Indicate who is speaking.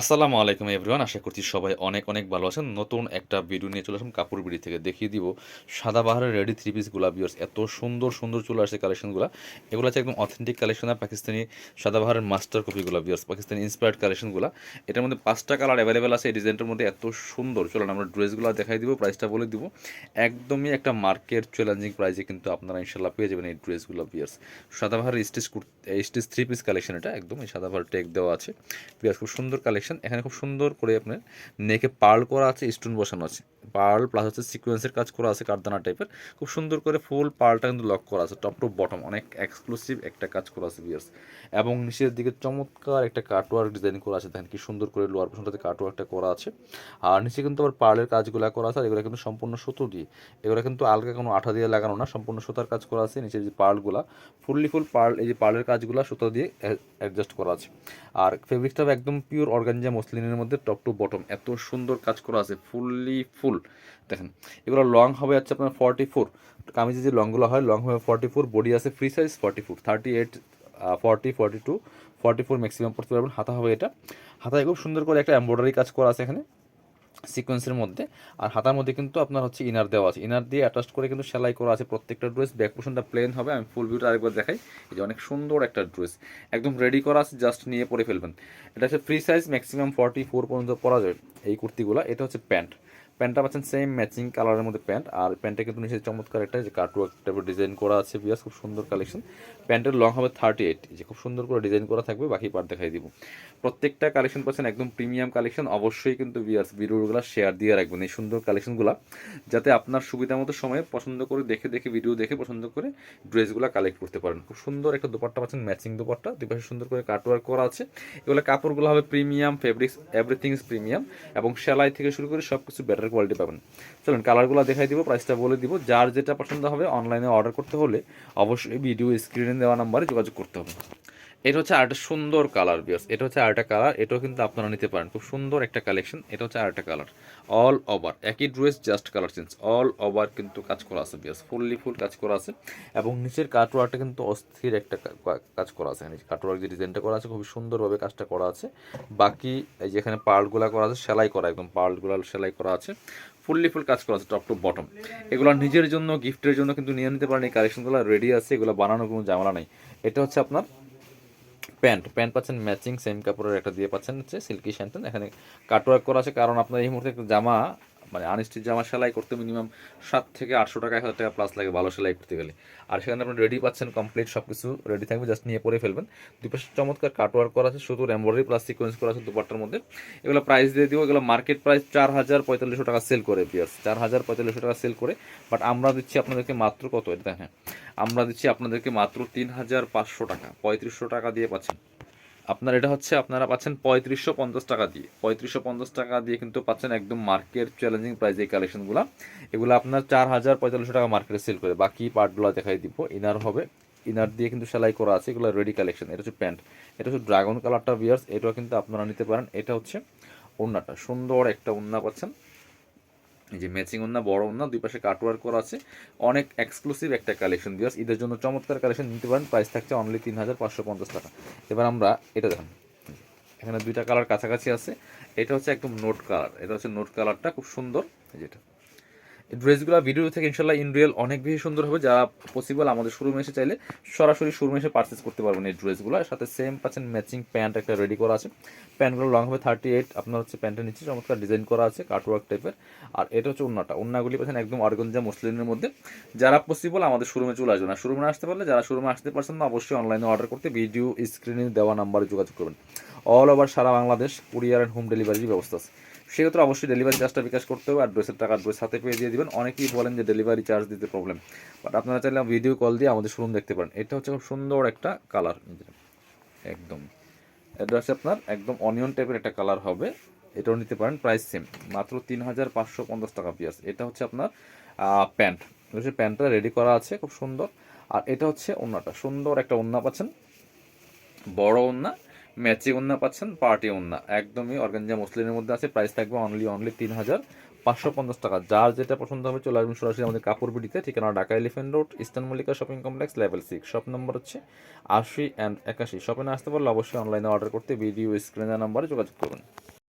Speaker 1: আসসালামু আলাইকুম এভরিওয়ান, আশা করছি সবাই অনেক অনেক ভালো আছেন। নতুন একটা ভিডিও নিয়ে চলে আসলাম কাপড় বিড়ি থেকে। দেখিয়ে দিব সাদাবাহারের রেডি থ্রি পিস গুলাবিয়ার্স এত সুন্দর সুন্দর চলে আসছে কালেকশনগুলো এগুলো হচ্ছে একদম অথেন্টিক কালেকশন আর পাকিস্তানি সাদাবাহারের মাস্টার কপি গুলাবিয়ার্স পাকিস্তানি ইন্সপায়ার্ড কালেকশনগুলো এটার মধ্যে পাঁচটা কালার অ্যাভেলেবেল আছে, এই ডিজাইনটার মধ্যে এত সুন্দর। চলুন আমরা ড্রেসগুলো দেখাই দিব প্রাইসটা বলে দিব। একদমই একটা মার্কেট চ্যালেঞ্জিং প্রাইসে কিন্তু আপনারা ইনশাল্লাহ পেয়ে যাবেন এই ড্রেসগুলো বিয়ার্স সাদাবাহারের stitch stitch three piece collection এটা, একদম এই সাদাবাহার টেক দেওয়া আছে। বিয়ার্স খুব সুন্দর কালেকশন এখানে খুব সুন্দর করে আপনার নেকে পার্ল করা আছে স্টোন বসানো আছে। পার্ল প্লাস হচ্ছে সিকোয়েন্সের কাজ করা আছে কারদানা টাইপের খুব সুন্দর করে ফুল পার্লটা কিন্তু লক করা আছে টপ টু বটম অনেক এক্সক্লুসিভ একটা কাজ করা আছে বিয়ার্স এবং নিচের দিকে চমৎকার একটা কাটওয়ার্ক ডিজাইন করা আছে, দেখেন কি সুন্দর করে লোয়ার পোর্শনটাতে কাটওয়ার্কটা করা আছে। আর নিচে কিন্তু আবার পার্লের কাজগুলো করা আছে, আর এগুলো কিন্তু সম্পূর্ণ সুতো দিয়ে। এগুলো কিন্তু আলগা কোনো আঠা দিয়ে লাগানো না, সম্পূর্ণ সুতার কাজ করা আছে নিচে যে পার্লগুলা ফুললি ফুল পার্ল, এই যে পার্লের কাজগুলো সুতো দিয়ে অ্যাডজাস্ট করা আছে। আর ফেব্রিকটা একদম পিওর অর্গানজা মসলিনের মধ্যে টপ টু বটম এত সুন্দর কাজ করা আছে ফুললি ফুল দেখেন, এগুলো লং হবে হচ্ছে আপনার ফর্টি ফোর কামিজে যে লংগুলো হয় লং হবে ফর্টি ফোর বডি আছে free size forty four thirty eight forty forty two forty four maximum পড়তে পারবেন। হাতা হবে এটা। হাতায় খুব সুন্দর করে একটা এমব্রয়ডারি কাজ করা আছে এখানে সিকোয়েন্সের মধ্যে। আর হাতার মধ্যে কিন্তু আপনার হচ্ছে ইনার দেওয়া আছে। ইনার দিয়ে অ্যাটাচ করে কিন্তু সেলাই করা আছে প্রত্যেকটা ড্রেস ব্যাক পোর্শনটা প্লেন হবে। আমি ফুল ভিউটা আরেকবার দেখাই। এই যে অনেক সুন্দর একটা ড্রেস একদম রেডি করা আছে জাস্ট নিয়ে পরে ফেলবেন। এটা হচ্ছে free size maximum forty four পর্যন্ত পরা যায় এই কুর্তিগুলো। এটা হচ্ছে প্যান্ট প্যান্টটা পাচ্ছেন সেম ম্যাচিং কালারের মধ্যে প্যান্ট। আর প্যান্টটা কিন্তু নিচে চমৎকার একটা যে কাটওয়ার্ক টাইপের ডিজাইন করা আছে বিয়াস খুব সুন্দর কালেকশন প্যান্টের লং হবে থার্টি এইট যে খুব সুন্দর করে ডিজাইন করা থাকবে, বাকি পার্ট দেখাই দিব। প্রত্যেকটা কালেকশন পাচ্ছেন একদম প্রিমিয়াম কালেকশন অবশ্যই কিন্তু বিয়াস ভিডিওগুলো শেয়ার দিয়ে রাখবেন এই সুন্দর কালেকশনগুলো যাতে আপনার সুবিধা মতো সময়ে পছন্দ করে দেখে দেখে ভিডিও দেখে পছন্দ করে ড্রেসগুলো কালেক্ট করতে পারেন। খুব সুন্দর একটা দোপাট্টা পাচ্ছেন ম্যাচিং দোপাট্টা, দুই পাশে সুন্দর করে কাটওয়ার্ক করা আছে। এগুলো কাপড়গুলো হবে premium fabrics everything is premium এবং সেলাই থেকে শুরু করে সব কিছু বেটার কোয়ালিটি পাবেন। চলুন কালারগুলো দেখাই দিব প্রাইসটা বলে দিব। যার যেটা পছন্দ হবে অনলাইনে অর্ডার করতে হলে অবশ্যই ভিডিও স্ক্রিনে দেওয়া নাম্বারে যোগাযোগ করতে হবে। এটা হচ্ছে আরেকটা সুন্দর কালার বিয়ার্স এটা হচ্ছে আরেকটা কালার এটাও কিন্তু আপনারা নিতে পারেন। খুব সুন্দর একটা কালেকশন এটা হচ্ছে আরেকটা কালার অল ওভার একই dress just colour change all over কিন্তু কাজ করা আছে বিয়ার্স ফুললি ফুল কাজ করা আছে। এবং নিচের কাটওয়ার্কটা কিন্তু অস্থির একটা কাজ করা আছে। নিচে কাটওয়ার্ক যে ডিজাইনটা করা আছে, খুবই সুন্দরভাবে কাজটা করা আছে। বাকি এই যেখানে পার্টগুলো করা আছে, সেলাই করা, একদম পার্টগুলো সেলাই করা আছে। ফুললি ফুল কাজ করা আছে টপ টু বটম এগুলো নিজের জন্য গিফটের জন্য কিন্তু নিয়ে নিতে পারেন। এই কালেকশনগুলো রেডি আছে, এগুলো বানানোর কোনো ঝামেলা নেই। এটা হচ্ছে আপনার প্যান্ট প্যান্ট পাচ্ছেন ম্যাচিং, সেম কাপড়ের একটা দিয়ে পাচ্ছেন হচ্ছে সিল্কি শ্যান্টেন এখানে কাটওয়ার্ক করা আছে, কারণ আপনার এই মুহূর্তে একটা জামা মানে আনস্টিচ জামা সেলাই করতে মিনিমাম সাত থেকে আটশো টাকা এক হাজার টাকা প্লাস লাগে ভালো সেলাই করতে গেলে। আর সেখানে আপনি রেডি পাচ্ছেন কমপ্লিট সব কিছু রেডি থাকবে জাস্ট নিয়ে পরে ফেলবেন। দুই পাশে চমৎকার কাটওয়ার্ক করা আছে, শুধু এমব্রয়ডারি প্লাস সিকোয়েন্স করা আছে দুপাট্টার মধ্যে। এগুলো প্রাইস দিয়ে দিব, এগুলো মার্কেট প্রাইস চার হাজার পঁয়তাল্লিশশো টাকা সেল করে পিয়াস চার হাজার পঁয়তাল্লিশশো টাকা সেল করে বাট আমরা দিচ্ছি আপনাদেরকে মাত্র কত? এটা হ্যাঁ আমরা দিচ্ছি আপনাদেরকে মাত্র তিন হাজার পাঁচশো টাকা, পঁয়ত্রিশশো টাকা দিয়ে পাচ্ছেন। আপনার এটা হচ্ছে আপনারা পাচ্ছেন পঁয়ত্রিশশো পঞ্চাশ টাকা দিয়ে। পঁয়ত্রিশশো পঞ্চাশ টাকা দিয়ে কিন্তু পাচ্ছেন একদম মার্কেট চ্যালেঞ্জিং প্রাইস এই কালেকশনগুলো এগুলো আপনার চার হাজার পঁয়তাল্লিশশো টাকা মার্কেটে সেল করে। বাকি পার্টগুলো দেখাই দিব। ইনার হবে। ইনার দিয়ে কিন্তু সেলাই করা আছে। এগুলো রেডি কালেকশন এটা হচ্ছে প্যান্ট এটা হচ্ছে ড্রাগন কালারটা বিয়ার্স এটাও কিন্তু আপনারা নিতে পারেন। এটা হচ্ছে ওন্নাটা সুন্দর একটা ওন্না পাচ্ছেন। এই যে ম্যাচিং না বড় ওন্না দুই পাশে কাটওয়ার করা আছে। অনেক এক্সক্লুসিভ একটা কালেকশন বিকজ ঈদের জন্য চমৎকার কালেকশন নিতে পারেন। প্রাইস থাকছে অনলি তিন হাজার পাঁচশো পঞ্চাশ টাকা। এবার আমরা এটা দেখেন। এখানে দুইটা কালার কাছাকাছি আছে। এটা হচ্ছে একদম নোট কালার এটা হচ্ছে নোট কালারটা খুব সুন্দর। যেটা ড্রেসগুলো ভিডিও থেকে ইনশাল্লাহ ইন রিয়েল অনেক বেশি সুন্দর হবে। যারা পসিবল আমাদের শোরুমে এসে চাইলে সরাসরি শোরুমে এসে পারচেস করতে পারবেন এই ড্রেসগুলো। সাথে সেম পাচ্ছেন ম্যাচিং প্যান্ট একটা রেডি করা আছে। প্যান্টগুলো লং হবে থার্টি এইট আপনার হচ্ছে প্যান্টের নিচে চমৎকার ডিজাইন করা আছে কাটওয়ার্ক টাইপের আর এটা হচ্ছে অন্যটা অন্যগুলি পাচ্ছেন একদম অর্গঞ্জা মুসলিমের মধ্যে। যারা পসিবল আমাদের শোরুমে চলে আসবে না শোরুমে আসতে পারলে, যারা শোরুমে আসতে পারছেন না, অবশ্যই অনলাইনে অর্ডার করতে ভিডিও স্ক্রিনে দেওয়া নাম্বারে যোগাযোগ করবেন। অল ওভার সারা বাংলাদেশ কুরিয়ার অ্যান্ড হোম ডেলিভারির ব্যবস্থা আছে। সেক্ষেত্রে অবশ্যই ডেলিভারি চার্জটা বিকাশ করতে হবে অ্যাড্রেসের টাকা অ্যাড্রেস হাতে পেয়ে দিয়ে দিবেন। অনেকেই বলেন যে ডেলিভারি চার্জ দিতে প্রবলেম বাট আপনারা চাইলে ভিডিও কল দিয়ে আমাদের শোরুম দেখতে পারেন। এটা হচ্ছে খুব সুন্দর একটা কালার একদম। এটা হচ্ছে আপনার একদম অনিয়ন টাইপের একটা কালার হবে। এটাও নিতে পারেন প্রাইস সেম মাত্র তিন হাজার পাঁচশো পঞ্চাশ টাকা পিয়াস এটা হচ্ছে আপনার প্যান্ট হচ্ছে প্যান্টটা রেডি করা আছে, খুব সুন্দর। আর এটা হচ্ছে ওন্নাটা। সুন্দর একটা ওন্না পাচ্ছেন। বড় ওন্না। ম্যাচিং উন্না পাচ্ছেন, পার্টি উন্না। একদমই অর্গানজা মুসলিমের মধ্যে আছে প্রাইস থাকবে অনলি অনলি তিন হাজার পাঁচশো পঞ্চাশ টাকা। যার যেটা পছন্দ হবে চলে আসবেন সরাসরি আমাদের কাপড় বিডিতে, ঠিকানা Dhaka Elephant Road Eastern Mallika shopping complex level six shop নম্বর হচ্ছে আশি অ্যান্ড একাশি। শপে না আসতে পারলে অবশ্যই অনলাইনে অর্ডার করতে ভিডিও স্ক্রিনের নাম্বারে যোগাযোগ করুন।